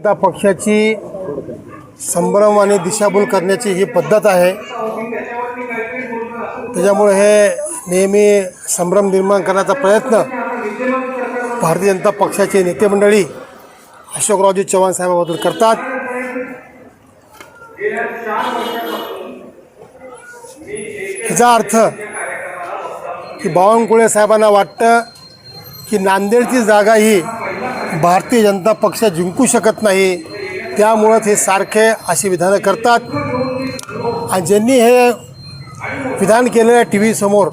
जनता पक्षाची संभ्रम आणि दिशाभूल करण्याची ही पद्धत आहे. त्याच्यामुळे हे नेहमी संभ्रम निर्माण करण्याचा प्रयत्न भारतीय जनता पक्षाचे नेते मंडळी अशोकरावजी चव्हाण साहेबाबद्दल करतात. याचा अर्थ की बावनकुळे साहेबांना वाटतं की नांदेडची जागा ही भारतीय जनता पक्ष जिंकू शकत नाही त्यामुळंच हे सारखे अशी विधानं करतात. आणि ज्यांनी हे विधान केलेलं आहे टी व्हीसमोर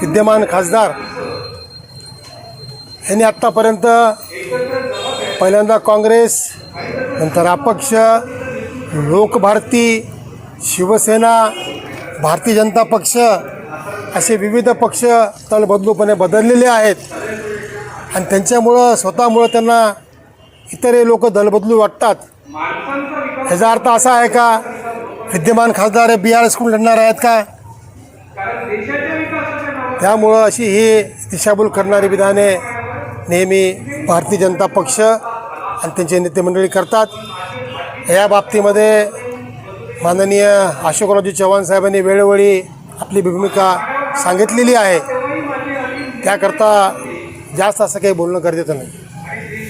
विद्यमान खासदार यांनी आत्तापर्यंत पहिल्यांदा काँग्रेस नंतर अपक्ष लोकभारती शिवसेना भारतीय जनता पक्ष असे विविध पक्ष तलबदलूपणे बदललेले आहेत. आणि त्यांच्यामुळं स्वतःमुळं त्यांना इतरही लोक दलबदलू वाटतात. ह्याचा अर्थ असा आहे का विद्यमान खासदार बी आर एसकडून लढणार आहेत का? त्यामुळं अशी ही दिशाभूल करणारी विधाने नेहमी भारतीय जनता पक्ष आणि त्यांचे नेते मंडळी करतात. या बाबतीमध्ये माननीय अशोकरावजी चव्हाण साहेबांनी वेळोवेळी आपली भूमिका सांगितलेली आहे. त्याकरता जास्त असं काही बोलणं गरजेचं नाही.